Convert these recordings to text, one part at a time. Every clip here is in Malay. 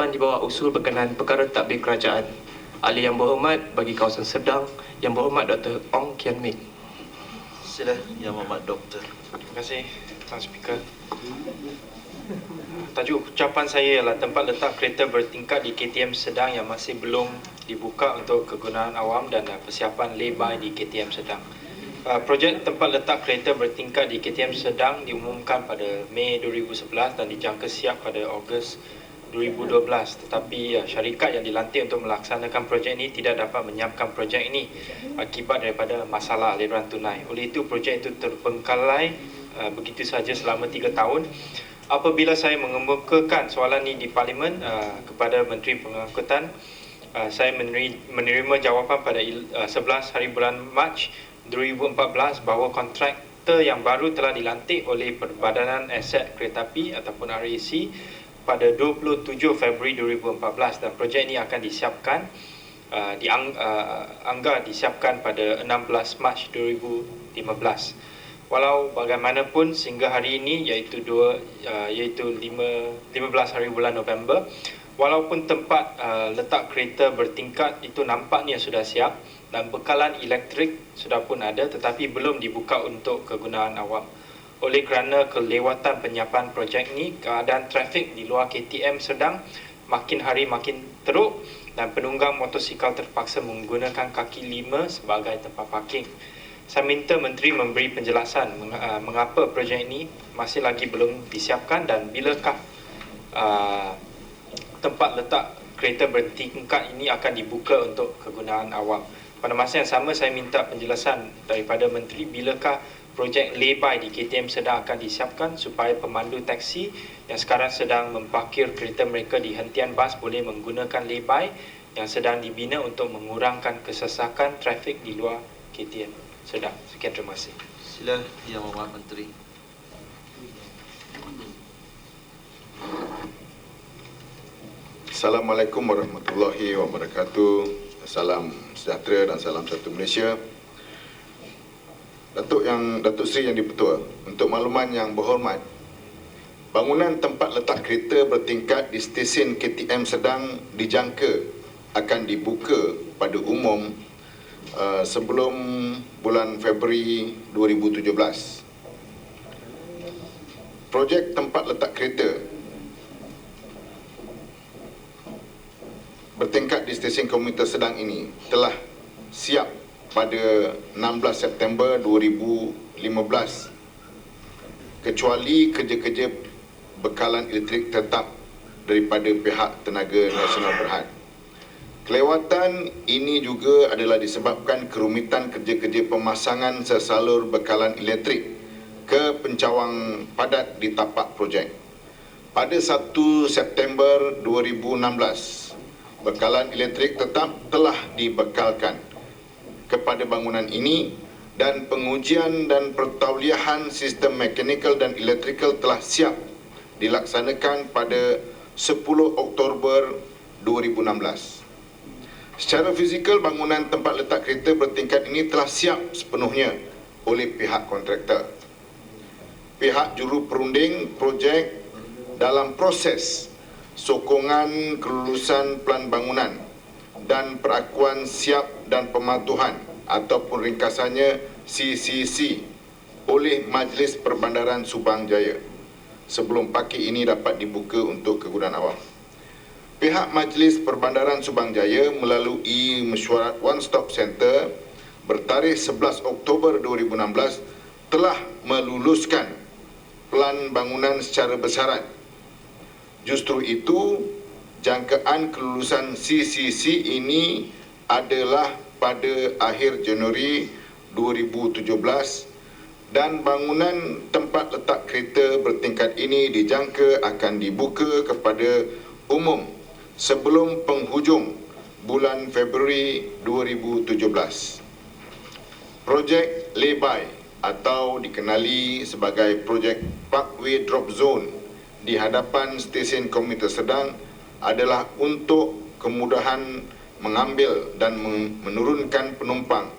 ucapan di bawah usul berkenaan perkara takbir kerajaan. Ahli Yang Berhormat bagi kawasan Sedang, Yang Berhormat Dr. Ong Kian Ming. Sila Yang Mohd Doktor. Terima kasih Tuan Speaker. Tajuk ucapan saya ialah tempat letak kereta bertingkat di KTM Sedang yang masih belum dibuka untuk kegunaan awam dan uh, persiapan lay-by di KTM Sedang. Uh, projek tempat letak kereta bertingkat di KTM Sedang diumumkan pada Mei 2011 dan dijangka siap pada Ogos 2012 tetapi uh, syarikat yang dilantik untuk melaksanakan projek ini tidak dapat menyiapkan projek ini akibat daripada masalah aliran tunai. Oleh itu projek itu terbengkalai uh, begitu saja selama 3 tahun. Apabila saya mengemukakan soalan ini di parlimen uh, kepada Menteri Pengangkutan uh, saya meneri- menerima jawapan pada il- uh, 11 hari bulan Mac 2014 bahawa kontraktor yang baru telah dilantik oleh Perbadanan Aset Keretapi ataupun RAC pada 27 Februari 2014 dan projek ini akan disiapkan uh, diang, uh, anggar disiapkan pada 16 Mac 2015. Walau bagaimanapun sehingga hari ini iaitu dua uh, iaitu 5 15 hari bulan November walaupun tempat uh, letak kereta bertingkat itu nampaknya sudah siap dan bekalan elektrik sudah pun ada tetapi belum dibuka untuk kegunaan awam. Oleh kerana kelewatan penyiapan projek ini, keadaan trafik di luar KTM sedang makin hari makin teruk dan penunggang motosikal terpaksa menggunakan kaki lima sebagai tempat parking. Saya minta menteri memberi penjelasan uh, mengapa projek ini masih lagi belum disiapkan dan bilakah uh, tempat letak kereta bertingkat ini akan dibuka untuk kegunaan awam. Pada masa yang sama saya minta penjelasan daripada menteri bilakah projek lay-by di KTM sedang akan disiapkan supaya pemandu taksi yang sekarang sedang memparkir kereta mereka di hentian bas boleh menggunakan lay-by yang sedang dibina untuk mengurangkan kesesakan trafik di luar KTM sedang. Sekian terima kasih. Sila Yang Mohd Menteri. Assalamualaikum warahmatullahi wabarakatuh. Salam sejahtera dan salam satu Malaysia. Datuk yang Datuk Seri yang dipertua, untuk makluman yang berhormat, bangunan tempat letak kereta bertingkat di stesen KTM sedang dijangka akan dibuka pada umum uh, sebelum bulan Februari 2017. Projek tempat letak kereta bertingkat di stesen komuter sedang ini telah siap pada 16 September 2015 kecuali kerja-kerja bekalan elektrik tetap daripada pihak Tenaga Nasional Berhad. Kelewatan ini juga adalah disebabkan kerumitan kerja-kerja pemasangan sesalur bekalan elektrik ke pencawang padat di tapak projek. Pada 1 September 2016, bekalan elektrik tetap telah dibekalkan kepada bangunan ini dan pengujian dan pertauliahan sistem mekanikal dan elektrikal telah siap dilaksanakan pada 10 Oktober 2016. Secara fizikal, bangunan tempat letak kereta bertingkat ini telah siap sepenuhnya oleh pihak kontraktor. Pihak juru perunding projek dalam proses sokongan kelulusan pelan bangunan dan perakuan siap dan pematuhan ataupun ringkasannya CCC oleh Majlis Perbandaran Subang Jaya sebelum parkir ini dapat dibuka untuk kegunaan awam. Pihak Majlis Perbandaran Subang Jaya melalui mesyuarat One Stop Center bertarikh 11 Oktober 2016 telah meluluskan pelan bangunan secara besaran. Justru itu, jangkaan kelulusan CCC ini adalah pada akhir Januari 2017 dan bangunan tempat letak kereta bertingkat ini dijangka akan dibuka kepada umum sebelum penghujung bulan Februari 2017. Projek Lay-by atau dikenali sebagai projek Parkway Drop Zone di hadapan stesen komuter sedang adalah untuk kemudahan mengambil dan menurunkan penumpang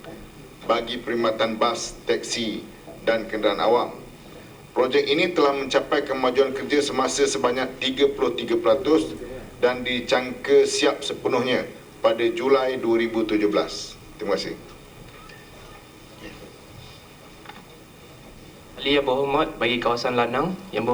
bagi perkhidmatan bas, teksi dan kenderaan awam. Projek ini telah mencapai kemajuan kerja semasa sebanyak 33% dan dijangka siap sepenuhnya pada Julai 2017. Terima kasih. Ahli yang berhormat bagi kawasan Lanang yang